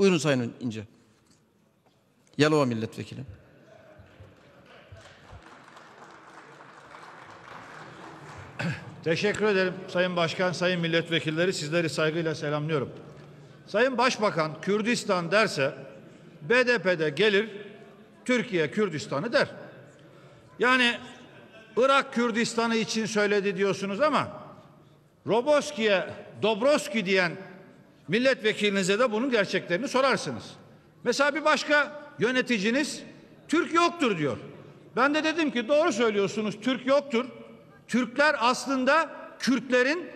Buyurun Sayın İnce. Yalova Milletvekili. Teşekkür ederim Sayın Başkan, Sayın Milletvekilleri sizleri saygıyla selamlıyorum. Sayın Başbakan Kürdistan derse BDP'de gelir Türkiye Kürdistan'ı der. Yani Irak Kürdistan'ı için söyledi diyorsunuz ama Roboski'ye Dobroski diyen milletvekilinize de bunun gerçeklerini sorarsınız. Mesela bir başka yöneticiniz Türk yoktur diyor. Ben de dedim ki doğru söylüyorsunuz Türk yoktur. Türkler aslında Kürtlerin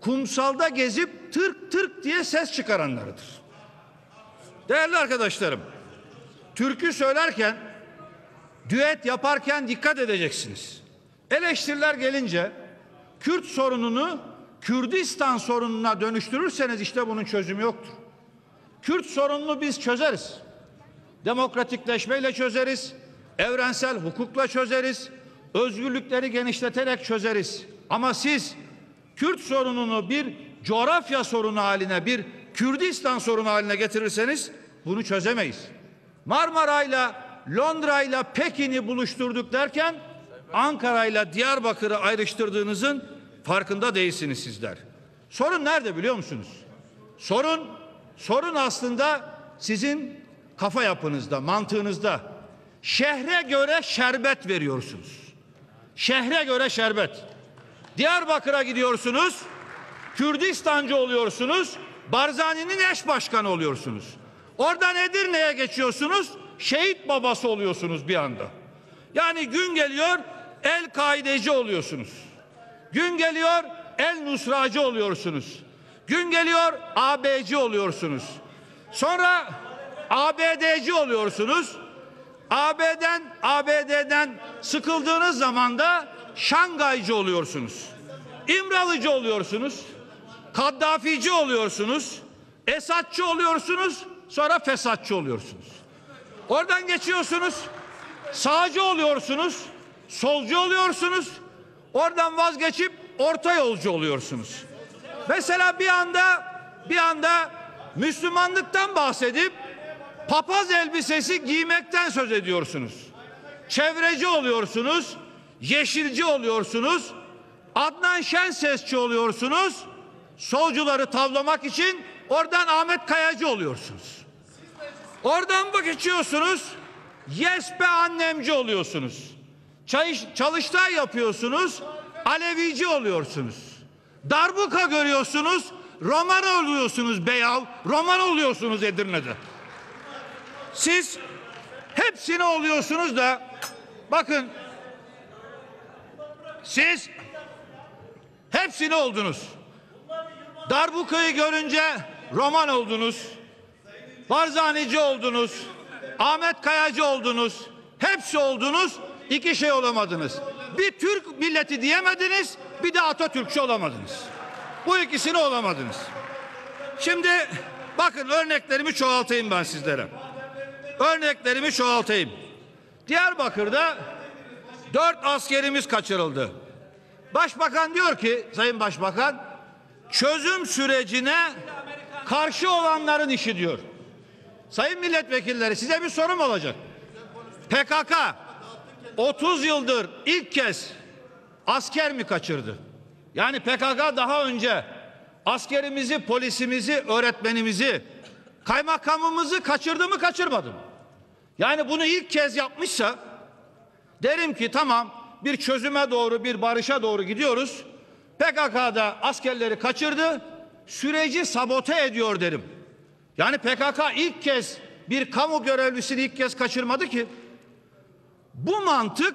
kumsalda gezip tırk tırk diye ses çıkaranlarıdır. Değerli arkadaşlarım, türkü söylerken, düet yaparken dikkat edeceksiniz. Eleştiriler gelince Kürt sorununu Kürdistan sorununa dönüştürürseniz işte bunun çözümü yoktur. Kürt sorununu biz çözeriz. Demokratikleşmeyle çözeriz. Evrensel hukukla çözeriz. Özgürlükleri genişleterek çözeriz. Ama siz Kürt sorununu bir coğrafya sorunu haline, bir Kürdistan sorunu haline getirirseniz bunu çözemeyiz. Marmara'yla, Londra'yla Pekin'i buluşturduk derken Ankara'yla Diyarbakır'ı ayrıştırdığınızın farkında değilsiniz sizler. Sorun nerede biliyor musunuz? Sorun sorun aslında sizin kafa yapınızda, mantığınızda. Şehre göre şerbet veriyorsunuz. Şehre göre şerbet. Diyarbakır'a gidiyorsunuz. Kürdistancı oluyorsunuz. Barzani'nin eş başkanı oluyorsunuz. Oradan Edirne'ye geçiyorsunuz. Şehit babası oluyorsunuz bir anda. Yani gün geliyor El Kaideci oluyorsunuz. Gün geliyor El Nusracı oluyorsunuz. Gün geliyor ABC oluyorsunuz. Sonra ABD'ci oluyorsunuz. AB'den ABD'den sıkıldığınız zaman da Şangaycı oluyorsunuz. İmralıcı oluyorsunuz. Kaddafici oluyorsunuz. Esatçı oluyorsunuz. Sonra fesatçı oluyorsunuz. Oradan geçiyorsunuz. Sağcı oluyorsunuz. Solcu oluyorsunuz. Oradan vazgeçip orta yolcu oluyorsunuz. Mesela bir anda bir anda Müslümanlıktan bahsedip papaz elbisesi giymekten söz ediyorsunuz. Çevreci oluyorsunuz, yeşilci oluyorsunuz, Adnan Şen sesçi oluyorsunuz, solcuları tavlamak için oradan Ahmet Kayacı oluyorsunuz. Oradan bak geçiyorsunuz, yes be annemci oluyorsunuz. Çalış, çalıştay yapıyorsunuz, Alevici oluyorsunuz. Darbuka görüyorsunuz, Roman oluyorsunuz Beyav, Roman oluyorsunuz Edirne'de. Siz hepsini oluyorsunuz da bakın siz hepsini oldunuz. Darbuka'yı görünce Roman oldunuz. Barzanici oldunuz. Ahmet Kayacı oldunuz. Hepsi oldunuz. İki şey olamadınız. Bir Türk milleti diyemediniz, bir de Atatürkçü olamadınız. Bu ikisini olamadınız. Şimdi bakın örneklerimi çoğaltayım ben sizlere. Örneklerimi çoğaltayım. Diyarbakır'da dört askerimiz kaçırıldı. Başbakan diyor ki, Sayın Başbakan, çözüm sürecine karşı olanların işi diyor. Sayın milletvekilleri size bir sorum olacak. PKK 30 yıldır ilk kez asker mi kaçırdı? Yani PKK daha önce askerimizi, polisimizi, öğretmenimizi, kaymakamımızı kaçırdı mı kaçırmadı mı? Yani bunu ilk kez yapmışsa derim ki tamam bir çözüme doğru bir barışa doğru gidiyoruz. PKK'da askerleri kaçırdı süreci sabote ediyor derim. Yani PKK ilk kez bir kamu görevlisini ilk kez kaçırmadı ki. Bu mantık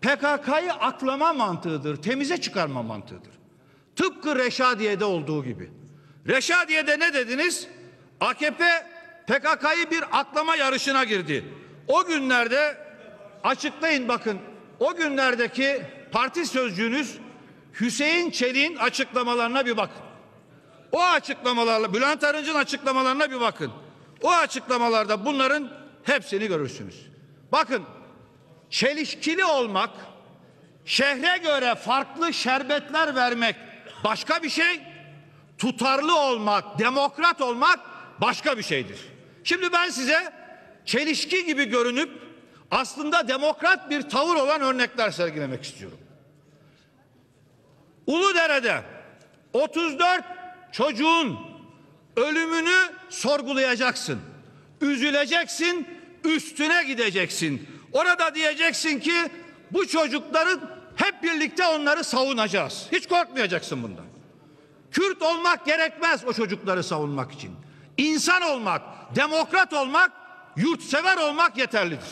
PKK'yı aklama mantığıdır, temize çıkarma mantığıdır. Tıpkı Reşadiye'de olduğu gibi. Reşadiye'de ne dediniz? AKP PKK'yı bir aklama yarışına girdi. O günlerde açıklayın bakın. O günlerdeki parti sözcüğünüz Hüseyin Çelik'in açıklamalarına bir bakın. O açıklamalarla Bülent Arınç'ın açıklamalarına bir bakın. O açıklamalarda bunların hepsini görürsünüz. Bakın çelişkili olmak, şehre göre farklı şerbetler vermek başka bir şey. Tutarlı olmak, demokrat olmak başka bir şeydir. Şimdi ben size çelişki gibi görünüp aslında demokrat bir tavır olan örnekler sergilemek istiyorum. Uludere'de 34 çocuğun ölümünü sorgulayacaksın. Üzüleceksin, üstüne gideceksin. Orada diyeceksin ki bu çocukların hep birlikte onları savunacağız. Hiç korkmayacaksın bundan. Kürt olmak gerekmez o çocukları savunmak için. İnsan olmak, demokrat olmak, yurtsever olmak yeterlidir.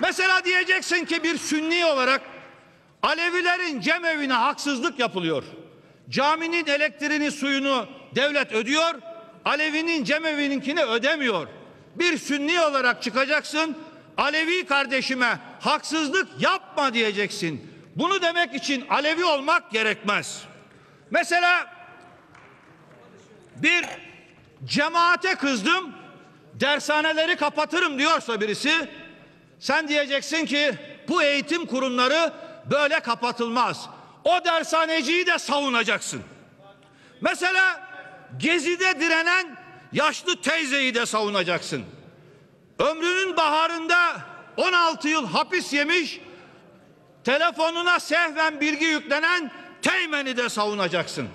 Mesela diyeceksin ki bir sünni olarak Alevilerin cemevine haksızlık yapılıyor. Caminin elektriğini suyunu devlet ödüyor. Alevinin cemevininkini ödemiyor. Bir sünni olarak çıkacaksın. Alevi kardeşime haksızlık yapma diyeceksin. Bunu demek için Alevi olmak gerekmez. Mesela bir cemaate kızdım. Dershaneleri kapatırım diyorsa birisi sen diyeceksin ki bu eğitim kurumları böyle kapatılmaz. O dershaneciyi de savunacaksın. Mesela Gezi'de direnen yaşlı teyzeyi de savunacaksın. Ömrünün baharında 16 yıl hapis yemiş, telefonuna sehven bilgi yüklenen Teğmen'i de savunacaksın.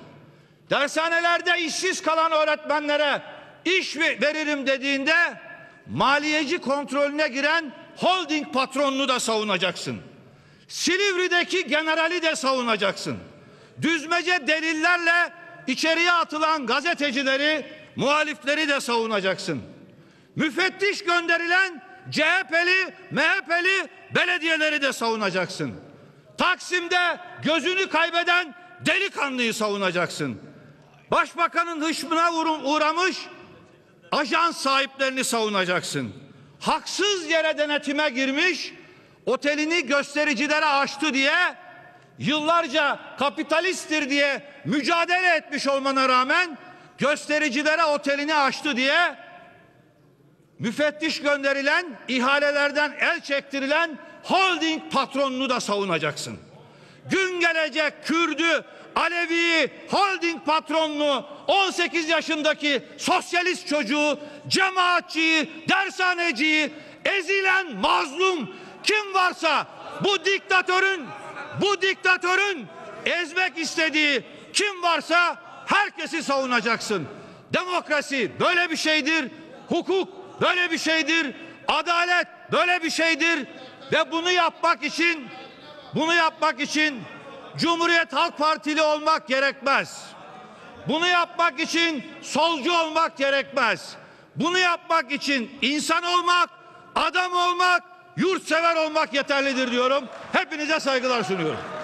Dershanelerde işsiz kalan öğretmenlere iş ve- veririm dediğinde maliyeci kontrolüne giren holding patronunu da savunacaksın. Silivri'deki generali de savunacaksın. Düzmece delillerle içeriye atılan gazetecileri, muhalifleri de savunacaksın. Müfettiş gönderilen CHP'li, MHP'li belediyeleri de savunacaksın. Taksim'de gözünü kaybeden delikanlıyı savunacaksın. Başbakanın hışmına uğra- uğramış ajans sahiplerini savunacaksın. Haksız yere denetime girmiş, otelini göstericilere açtı diye yıllarca kapitalisttir diye mücadele etmiş olmana rağmen göstericilere otelini açtı diye müfettiş gönderilen ihalelerden el çektirilen holding patronunu da savunacaksın. Gün gelecek Kürdü, Alevi'yi, holding patronunu, 18 yaşındaki sosyalist çocuğu, cemaatçiyi, dershaneciyi, ezilen mazlum kim varsa bu diktatörün, bu diktatörün ezmek istediği kim varsa herkesi savunacaksın. Demokrasi böyle bir şeydir. Hukuk böyle bir şeydir. Adalet böyle bir şeydir. Ve bunu yapmak için bunu yapmak için Cumhuriyet Halk Partili olmak gerekmez. Bunu yapmak için solcu olmak gerekmez. Bunu yapmak için insan olmak, adam olmak, yurtsever olmak yeterlidir diyorum. Hepinize saygılar sunuyorum.